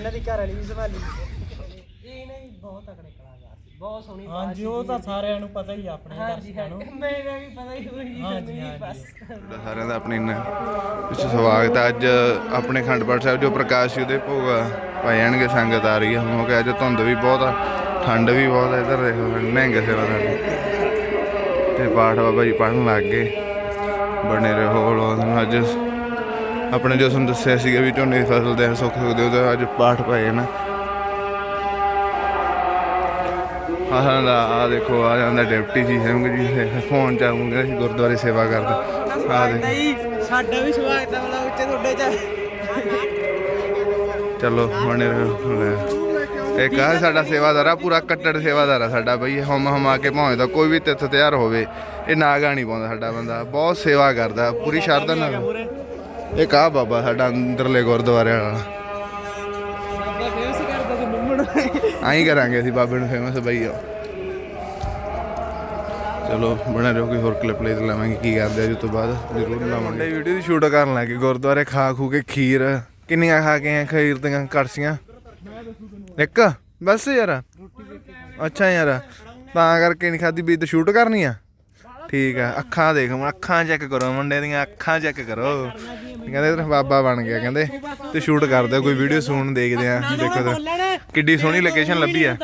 ਇਹਨਾਂ ਦੀ ਘਰ ਵਾਲੀ ਵੀ ਸੰਭਾਲੀ ਇਹ ਨਹੀਂ ਬਹੁਤ ਤਕੜੇ ਕਲਾਕਾਰ ਸੀ ਬਹੁਤ ਸੋਹਣੀ ਆਵਾਜ਼ ਹਾਂਜੀ ਉਹ ਤਾਂ ਸਾਰਿਆਂ ਨੂੰ ਪਤਾ ਹੀ ਆ ਆਪਣੇ ਹਾਂਜੀ ਦਰਸ਼ਕਾਂ ਨੂੰ। ਹਾਂਜੀ ਮੈਨੂੰ ਵੀ ਪਤਾ ਹੀ ਹੋਈ ਹਾਂਜੀ, ਜੀ ਹਾਂਜੀ। ਬਸ। ਸਾਰਿਆਂ ਦਾ ਆਪਣੇ ਨੇ ਵਿੱਚ ਸਵਾਗਤ ਹੈ ਅੱਜ ਆਪਣੇ ਖੰਡਪੜ ਸਾਹਿਬ ਜੋ ਪ੍ਰਕਾਸ਼ ਜੀ ਦੇ ਭੋਗ ਪਾਏ ਜਾਣਗੇ ਸੰਗਤ ਆ ਰਹੀ ਹੈ ਹੁਣ ਕਿ ਅੱਜ ਧੁੰਦ ਵੀ ਬਹੁਤ ਆ ਠੰਡ ਵੀ ਬਹੁਤ ਆ ਇੱਧਰ ਦੇਖੋ ਨਹਿੰਗੇ ਸੇਵਾ ਸਾਡੇ ਤੇ ਪਾਠ ਬਾਬਾ ਜੀ ਪੜਨ ਲੱਗ ਗਏ। ਬਣੇ ਰਹੋ ਲੋਨ ਅੱਜ ਆਪਣੇ ਜੋ ਤੁਹਾਨੂੰ ਦੱਸਿਆ ਸੀਗਾ ਵੀ ਝੋਨੇ ਦੀ ਫਸਲ ਦੇ ਸੁੱਖ ਸੁੱਖ ਦੇ ਉਹਦਾ ਅੱਜ ਪਾਠ ਪਾਏ ਨਾ ਆਹ ਦਾ ਆ ਦੇਖੋ ਆ ਜਾਂਦਾ ਡਿਪਟੀ ਜੀ ਸਿੰਘ ਜੀ ਫੋਨ ਚ ਆਉਂਗਾ ਜੀ ਗੁਰਦੁਆਰੇ ਸੇਵਾ ਕਰਦੇ। ਆ ਦੇ ਸਾਡਾ ਵੀ ਸਵਾਗਤ ਹੈ ਵਲੌਗ ਚ ਤੁਹਾਡੇ ਚ ਚਲੋ ਬਣੇ ਰਹੋ। ਇੱਕ ਆ ਸਾਡਾ ਸੇਵਾਦਾਰ ਆ ਪੂਰਾ ਕੱਟੜ ਸੇਵਾਦਾਰ ਆ ਸਾਡਾ ਬਈ ਹਮ ਹਮਾ ਕੇ ਭਾਵੇਂ ਕੋਈ ਵੀ ਤਿੱਥ ਤਿਆਰ ਹੋਵੇ ਇਹ ਨਾਗਾ ਨਹੀਂ ਪਾਉਂਦਾ ਸਾਡਾ ਬੰਦਾ। ਬਹੁਤ ਸੇਵਾ ਕਰਦਾ ਪੂਰੀ ਸ਼ਰਧਾ ਨਾਲ। ਇੱਕ ਆ ਬਾਬਾ ਸਾਡਾ ਅੰਦਰਲੇ ਗੁਰਦੁਆਰੇ ਵਾਲਾ। ਬਾਬਾ ਫੇਮਸ ਕਰਦਾ ਤੇ ਮੰਮਣ ਆਈ ਕਰਾਂਗੇ ਅਸੀਂ ਬਾਬੇ ਨੂੰ ਫੇਮਸ ਬਈ ਆ। ਚਲੋ ਬਣਾ ਰਹੋ ਕੋਈ ਹੋਰ ਕਲਿੱਪ ਲੈ ਲਵਾਂਗੇ ਕੀ ਕਰਦੇ ਆ ਉਸ ਤੋਂ ਬਾਅਦ? ਜ਼ਰੂਰ ਲਾਵਾਂਗੇ। ਵੀਡੀਓ ਦੀ ਸ਼ੂਟ ਕਰਨ ਲੱਗੇ ਗੁਰਦੁਆਰੇ ਖਾ ਖੂ ਕੇ ਖੀਰ। ਕਿੰਨੀਆਂ ਖਾ ਕੇ ਆ ਖੀਰ ਦੀਆਂ ਕੜਸੀਆਂ ਇੱਕ? ਬਸ ਯਾਰ। ਅੱਛਾ ਯਾਰ ਤਾਂ ਕਰਕੇ ਨਹੀਂ ਖਾਦੀ ਵੀ ਤੇ ਸ਼ੂਟ ਕਰਨੀ ਆ? ਠੀਕ ਆ, ਅੱਖਾਂ ਦੇਖ ਹੁਣ ਅੱਖਾਂ ਚੈੱਕ ਕਰੋ, ਮੁੰਡੇ ਦੀਆਂ ਅੱਖਾਂ ਚੈੱਕ ਕਰੋ। ਕਹਿੰਦੇ ਤੇਰਾ ਬਾਬਾ ਬਣ ਗਿਆ, ਕਹਿੰਦੇ, ਤੇ ਸ਼ੂਟ ਕਰਦੇ ਕੋਈ ਵੀਡੀਓ ਸੂਣ ਦੇਖਦੇ ਆ, ਦੇਖੋ ਤਾਂ। ਕਿੱਡੀ ਸੋਹਣੀ ਲੋਕੇਸ਼ਨ ਲੱਭੀ ਆ।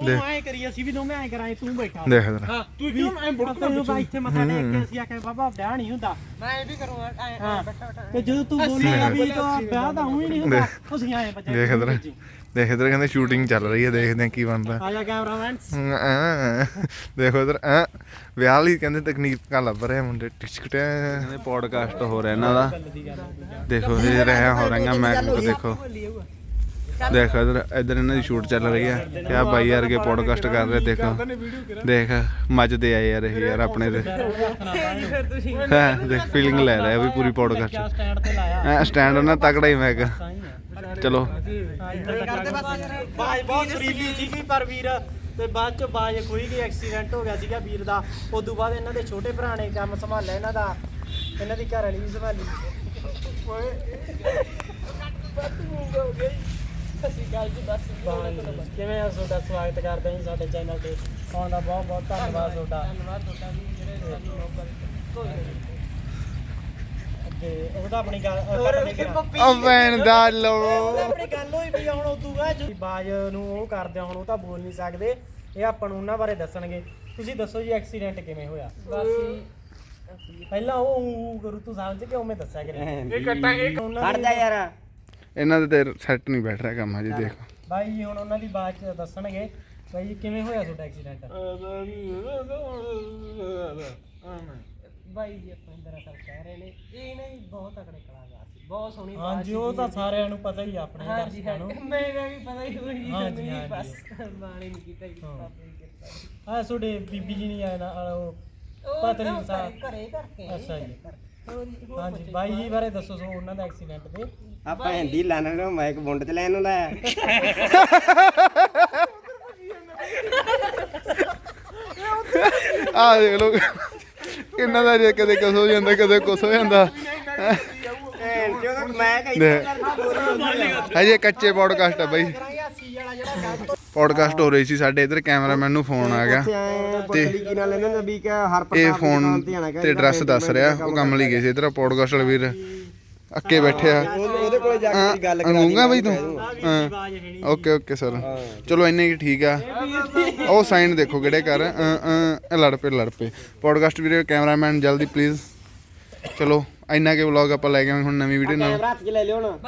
ਦੇਖ ਤੂੰ ਐ ਕਰੀ ਅਸੀਂ ਵੀ ਦੋਵੇਂ ਐ ਕਰਾਂਗੇ ਤੂੰ ਬੈਠਾ ਦੇਖ ਜਰਾ ਹਾਂ ਤੂੰ ਕਿਉਂ ਐ ਬੁੜਕ ਤੈਨੂੰ ਬਾ ਇੱਥੇ ਮੱਥਾ ਟੇਕ ਕੇ ਅਸੀਂ ਆਖਿਆ ਬਾਬਾ ਵਿਆਹ ਨਹੀਂ ਹੁੰਦਾ ਮੈਂ ਇਹ ਵੀ ਕਰੂੰਗਾ ਐ ਹਾਂ। ਬੈਠਾ ਬੈਠਾ ਤੇ ਜਦੋਂ ਤੂੰ ਬੋਲੇਗਾ ਵੀ ਤਾਂ ਵਿਆਹ ਤਾਂ ਹੋਈ ਨਹੀਂ ਹੁੰਦਾ ਅਸੀਂ ਆਏ ਬੱਚੇ ਦੇਖ ਇਧਰ ਦੇਖ ਇਧਰ ਕਹਿੰਦੇ ਸ਼ੂਟਿੰਗ ਚੱਲ ਰਹੀ ਹੈ ਦੇਖਦੇ ਆ ਕੀ ਬਣਦਾ ਆ ਜਾ ਕੈਮਰਾਮੈਨ ਦੇਖੋ ਇਧਰ ਐ ਵਿਆਹ ਲਈ ਕਹਿੰਦੇ ਤਕਨੀਕਾਂ ਲੱਭ ਰਹੇ ਆ ਮੁੰਡੇ ਟਿਚਕਟੇ ਕਹਿੰਦੇ ਪੋਡਕਾਸਟ ਹੋ ਰਿਹਾ ਇਹਨਾਂ ਦਾ ਦੇਖੋ ਇਹ ਰਿਹਾ ਹੋ ਰਹੀਆਂ ਮੈਂ ਦੇਖੋ ਦੇਖੋ ਇਧਰ ਇਧਰ ਇਹਨਾਂ ਦੀ ਸ਼ੂਟ ਚੱਲ ਰਹੀ ਹੈ ਤੇ ਆ ਬਾਈ ਯਾਰ ਕੇ ਪੋਡਕਾਸਟ ਕਰ ਰਹੇ ਦੇਖੋ। ਦੇਖ ਮੱਜਦੇ ਆਏ ਯਾਰ ਇਹ ਯਾਰ ਆਪਣੇ ਦੇ। ਫਿਰ ਤੁਸੀਂ ਹਾਂ ਦੇਖ ਫੀਲਿੰਗ ਲੈ ਰਿਹਾ ਵੀ ਪੂਰੀ ਪੋਡਕਾਸਟ ਸਟੈਂਡ ਤੇ ਲਾਇਆ ਐ ਸਟੈਂਡ ਉਹਨਾਂ ਤਕੜਾ ਹੀ ਮੈਂ ਕਿਹਾ। ਆ ਚਲੋ। ਕਰਦੇ ਬਸ ਯਾਰ ਬਾਜ ਬਹੁਤ ਸੁਰੀਲੀ ਸੀਗੀ ਪਰ ਵੀਰ ਤੇ ਬਾਅਦ ਚ ਬਾਜ ਖੋਈ ਗਈ ਐਕਸੀਡੈਂਟ ਹੋ ਗਿਆ ਸੀਗਾ ਵੀਰ ਦਾ ਉਸ ਤੋਂ ਬਾਅਦ ਇਹਨਾਂ ਦੇ ਛੋਟੇ ਭਰਾ ਨੇ ਕੰਮ ਸੰਭਾਲਿਆ ਇਹਨਾਂ ਦਾ। ਇਹਨਾਂ ਦੀ ਘਰ ਵਾਲੀ ਵੀ ਸੰਭਾਲੀ। ਅਸੀਂ ਗੱਲ ਜੀ ਬਸ। ਕਿਵੇਂ ਆ ਤੁਹਾਡਾ? ਸਵਾਗਤ ਕਰਦੇ ਹਾਂ ਜੀ ਸਾਡੇ ਚੈਨਲ ਤੇ। ਆਉਣ ਦਾ ਬਹੁਤ ਬਹੁਤ ਧੰਨਵਾਦ ਤੁਹਾਡਾ। ਧੰਨਵਾਦ ਤੁਹਾਡਾ ਵੀ ਜਿਹੜੇ ਸਾਨੂੰ ਮੌਕਾ ਤੇ ਉਹਦਾ ਆਪਣੀ ਗੱਲ ਕਰਾਂ। ਪੱਪੀ ਉਹ ਭੈਣ ਦਾ ਲੋ ਆਪਣੀ ਗੱਲ ਹੋਈ ਵੀ ਆ ਹੁਣ ਉਦੋਂ ਬਾਅਦ ਚ। ਬਾਜ ਨੂੰ ਉਹ ਕਰਦੇ ਆ, ਹੁਣ ਉਹ ਤਾਂ ਬੋਲ ਨਹੀਂ ਸਕਦੇ। ਇਹ ਆਪਾਂ ਨੂੰ ਉਹਨਾਂ ਬਾਰੇ ਦੱਸਣਗੇ। ਤੁਸੀਂ ਦੱਸੋ ਜੀ ਐਕਸੀਡੈਂਟ ਕਿਵੇਂ ਹੋਇਆ? ਬਸ ਪਹਿਲਾਂ ਉਹ ਊ ਕਰੂ ਤੂੰ ਸਮਝ ਕੇ ਉਵੇਂ ਦੱਸਿਆ ਕਰੇ। ਇਹ ਕੱਟਾਂ ਇਹ ਖੜ ਜਾ ਯਾਰ। ਇਹਨਾਂ ਦੇ ਤੇ ਸੈੱਟ ਨਹੀਂ ਬੈਠ ਰਿਹਾ ਕੰਮ ਹਜੇ ਦੇਖ ਬਾਈ ਜੀ ਹੁਣ ਉਹਨਾਂ ਦੀ ਬਾਤ ਚ ਦੱਸਣਗੇ ਬਾਈ ਜੀ ਕਿਵੇਂ ਹੋਇਆ ਤੁਹਾਡਾ ਐਕਸੀਡੈਂਟ ਬਾਈ ਜੀ ਆਪਾਂ ਦਰਅਸਲ ਕਹਿ ਰਹੇ ਨੇ ਇਹ ਨਹੀਂ ਬਹੁਤ ਤਕੜੇ ਕਲਾਕਾਰ ਸੀ ਬਹੁਤ ਸੋਹਣੀ ਆਵਾਜ਼ ਹਾਂਜੀ ਉਹ ਤਾਂ ਸਾਰਿਆਂ ਨੂੰ ਪਤਾ ਹੀ ਆ ਆਪਣੇ ਹਾਂਜੀ ਦਰਸ਼ਕਾਂ ਨੂੰ ਮੈਨੂੰ ਵੀ ਪਤਾ ਹੀ ਹੋਈ ਜੀ ਹਾਂਜੀ, ਮੈਨੂੰ ਵੀ ਹਾਂਜੀ। ਬਸ ਬਾਣੀ ਨਹੀਂ ਕੀਤਾ ਜੀ ਹਾਂ। ਬਾਬੇ ਦੀ ਕਿਰਪਾ ਜੀ। ਆ ਤੁਹਾਡੇ ਬੀਬੀ ਜੀ ਨਹੀਂ ਆਏ ਨਾਲ ਉਹ ਉਹ ਪਤਾ ਨਹੀਂ ਤਾਂ ਸਾਹਿਬ ਘਰੇ- ਕਰਕੇ ਅੱਛਾ ਜੀ। ਹਾਂਜੀ ਬਾਈ ਜੀ ਬਾਰੇ ਦੱਸੋ ਸੋ ਉਹਨਾਂ ਦਾ ਐਕਸੀਡੈਂਟ ਤੇ ਆਪਾਂ ਹਿੰਦੀ ਲਾਣਾ ਨੂੰ ਮਾਈਕ ਬੁੰਡ ਚ ਲੈਣ ਨੂੰ ਲਾਇਆ ਆ ਦੇਖ ਲੋ ਕਿੰਨਾ ਦਾ ਜੇ ਕਦੇ ਕੁਛ ਹੋ ਜਾਂਦਾ ਕਦੇ ਕੁਛ ਹੋ ਜਾਂਦਾ। ਮੈਂ ਕਹੀ ਹਜੇ ਕੱਚੇ ਪੋਡਕਾਸਟ ਆ ਬਾਈ। ਪੋਡਕਾਸਟ ਹੋ ਰਹੀ ਸੀ ਸਾਡੇ ਇਧਰ ਕੈਮਰਾਮੈਨ ਨੂੰ ਫੋਨ ਆ ਗਿਆ। ਤੇ ਕੀ ਨਾਲ ਲੈਂਦੇ ਨੇ ਵੀ ਕਿ ਹਰ ਇਹ ਪ੍ਰਤਾਪ ਦੀ ਫੋਨ ਤੇ ਐਡਰੈਸ ਦੱਸ ਰਿਹਾ ਉਹ ਕੰਮ ਲਈ ਗਏ ਸੀ ਇਧਰ ਪੋਡਕਾਸਟ ਵਾਲੇ ਵੀਰ ਅੱਕੇ ਬੈਠੇ ਆ। ਉਹਦੇ ਕੋਲੇ ਜਾ ਕੇ ਗੱਲ ਕਰਾ ਅੰਗੂਗਾ ਬਈ ਤੂੰ? ਹਾਂ। Okay okay sir. ਚਲੋ ਇੰਨੇ ਹੀ ਠੀਕ ਆ। ਉਹ ਸਾਈਨ ਦੇਖੋ ਕਿਹੜੇ ਕਰ ਅ, ਅ, ਲੜ ਪਏ ਲੜ ਪਏ। ਪੋਡਕਾਸਟ ਵੀਰੇ ਕੈਮਰਾਮੈਨ ਜਲਦੀ ਪਲੀਜ਼ ਚਲੋ ਇੰਨਾ ਕੇ ਵਲੌਗ ਆਪਾਂ ਲੈ ਕੇ ਆਵਾਂਗੇ ਹੁਣ ਨਵੀਂ ਵੀਡੀਓ ਨਾਲ। ਕੈਮਰਾ ਹੱਥ ਚ ਲੈ ਲਿਓ ਹੁਣ।